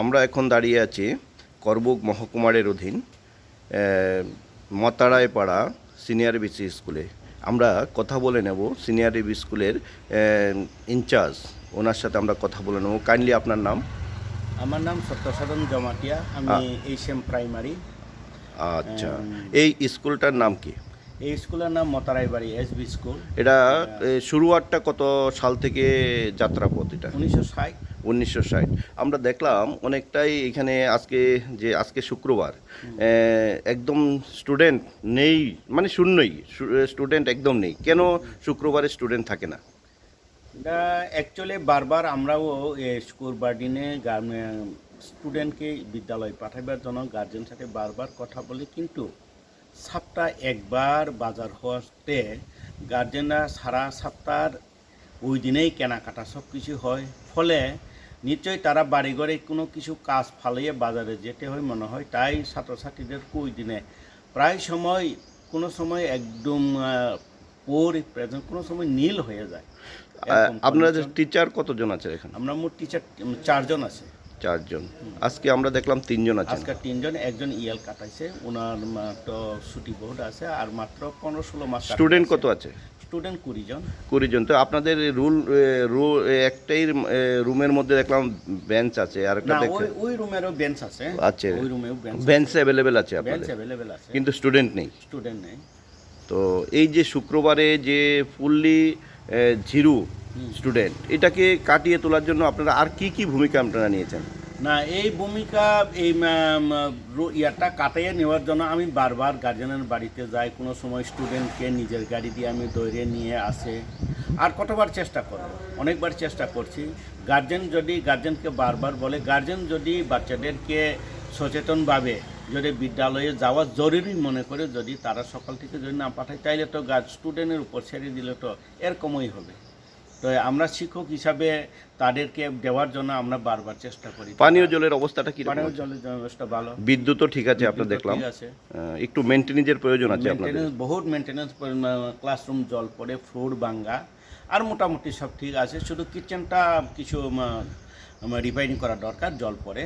আমরা এখন দাঁড়িয়ে আছি করবুক মহকুমারের অধীন মতারায়পাড়া সিনিয়র বিসি স্কুলে। আমরা কথা বলে নেব সিনিয়র বিসি স্কুলের ইনচার্জ ওনার সাথে আমরা কথা বলে নেব। কাইন্ডলি আপনার নাম? আমার নাম সত্যসাধন জমাটিয়া আমি এইচ এম প্রাইমারি। আচ্ছা। এই স্কুলটার নাম কি? এই স্কুলের নাম মতারাইবাড়ি এস বি স্কুল। এটা শুরুয়াতটা কত সাল থেকে যাত্রাপথ এটা? উনিশশো ষাট। উনিশশো ষাট। আমরা দেখলাম অনেকটাই এখানে আজকে যে আজকে শুক্রবার। একদম স্টুডেন্ট নেই মানে শূন্যই। স্টুডেন্ট একদম নেই। কেন শুক্রবারে স্টুডেন্ট থাকে না? এটা অ্যাকচুয়ালি বারবার আমরাও স্কুল বার্ডিনে স্টুডেন্টকে বিদ্যালয় পাঠাবার জন্য গার্জেন সাথে বারবার কথা বলি কিন্তু সপ্তাহ একবার বাজার হতে গার্জেনরা সারা সপ্তাহ ওই দিনেই কেনাকাটা সব কিছু হয়। ফলে নিশ্চয়ই তারা বাড়ি ঘরে কোনো কিছু কাজ ফালিয়ে বাজারে যেতে হয় মনে হয়। তাই ছাত্রছাত্রীদের ওই দিনে প্রায় সময় কোনো সময় একদম পোর প্রেজেন্ট কোনো সময় নীল হয়ে যায়। আপনাদের টিচার কতজন আছে এখানে? আমরা মোট টিচার চারজন আছে। চারজন। আজকে আমরা দেখলাম তিনজন আছে আজকে তিনজন একজন ইএল কাটাইছে ওনার মাত্র ছুটি বোর্ড আছে আর মাত্র পনেরো ষোলো মাস স্টুডেন্ট কত আছে? স্টুডেন্ট কুড়ি জন। কুড়ি জন। তো আপনাদের রুল একটাই রুমের মধ্যে দেখলাম বেঞ্চ আছে আর একটা ওই রুমেরও বেঞ্চ আছে। আছে। ওই রুমেও বেঞ্চ অ্যাভেলেবেল আছে বেঞ্চ আপনাদের। অ্যাভেলেবেল আছে। কিন্তু স্টুডেন্ট নেই। স্টুডেন্ট নেই। তো এই যে শুক্রবারে যে ফুললি জিরো স্টুডেন্ট, এটাকে কাটিয়ে তোলার জন্য আপনারা আর কি কি ভূমিকা আপনারা নিয়েছেন? না, এই ভূমিকা, এই ইয়াটা কাটাইয়ে নেওয়ার জন্য আমি বারবার গার্জেনের বাড়িতে যাই, কোনো সময় স্টুডেন্টকে নিজের গাড়ি দিয়ে আমি দৌড়ে নিয়ে আসে। আর কতবার চেষ্টা করব? অনেকবার চেষ্টা করছি। গার্জেন যদি, গার্জেনকে বারবার বলে, গার্জেন যদি বাচ্চাদেরকে সচেতনভাবে যদি বিদ্যালয়ে যাওয়া জরুরি মনে করে, যদি তারা সকাল থেকে যদি না পাঠায়, তাইলে তো গার্ড স্টুডেন্টের উপর ছেড়ে দিলে তো এরকমই হবে। তো আমরা শিক্ষক হিসাবে তাদেরকে দেওয়ার জন্য আমরা বারবার চেষ্টা করি। পানীয় জলের অবস্থাটা কি পানীয় জলের ব্যবস্থা ভালো। বিদ্যুৎও ঠিক আছে আপনার দেখলাম। ঠিক আছে। একটু মেনটেনেন্সের প্রয়োজন আছে আপনাদের। বহুত মেনটেনেন্স ক্লাসরুম জল পড়ে ফ্লোর ভাঙ্গা আর মোটামুটি সব ঠিক আছে শুধু কিচেনটা কিছু রিপেয়ারিং করা দরকার জল পড়ে।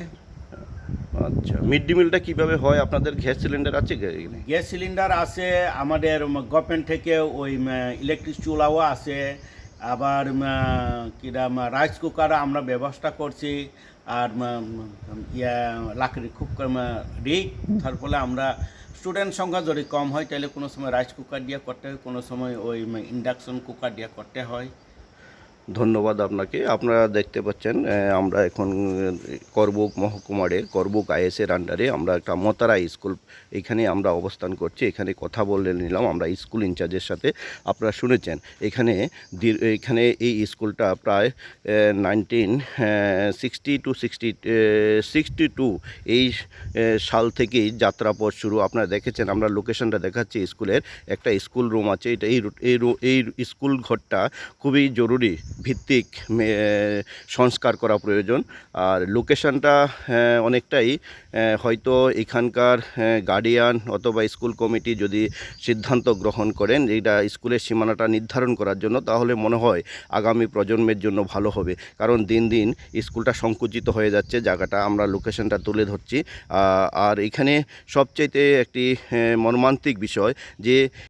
আচ্ছা মিড ডে মিলটা কীভাবে হয়? আপনাদের গ্যাস সিলিন্ডার আছে কি? গ্যাস সিলিন্ডার আছে আমাদের গভর্নমেন্ট থেকে ওই ইলেকট্রিক চুলাও আছে আবার কিরাম রাইস কুকার আমরা ব্যবস্থা করছি। আর ইয়া, লাকড়ি খুব রিক তার ফলে আমরা স্টুডেন্ট সংখ্যা যদি কম হয়, তাহলে কোনো সময় রাইস কুকার দিয়ে করতে হয়, কোনো সময় ওই ইন্ডাকশন কুকার দিয়ে করতে হয়। ধন্যবাদ আপনাকে। আপনারা দেখতে পাচ্ছেন আমরা এখন করবুক মহকুমারের করবুক আইএসের আন্ডারে আমরা একটা মতারা স্কুল এখানে আমরা অবস্থান করছি। এখানে কথা বলে নিলাম, আমরা স্কুল ইনচার্জের সাথে। আপনারা শুনেছেন, এখানে এখানে এই স্কুলটা প্রায় nineteen sixty two sixty sixty two এই সাল থেকেই যাত্রাপথ শুরু। আপনারা দেখেছেন, আমরা লোকেশনটা দেখাচ্ছি স্কুলের। একটা স্কুল রুম আছে। এটা এই এই স্কুল ঘরটা খুবই জরুরি। ভিত্তিক সংস্কার করা প্রয়োজন। আর লোকেশনটা অনেকটাই হয়তো এখানকার গার্ডিয়ান অথবা স্কুল কমিটি যদি সিদ্ধান্ত গ্রহণ করেন এটা স্কুলের সীমানাটা নির্ধারণ করার জন্য, তাহলে মনে হয় আগামী প্রজন্মের জন্য ভালো হবে। কারণ দিন দিন স্কুলটা সংকুচিত হয়ে যাচ্ছে, জায়গাটা আমরা লোকেশনটা তুলে ধরছি। আর এখানে সবচাইতে একটি মর্মান্তিক বিষয় যে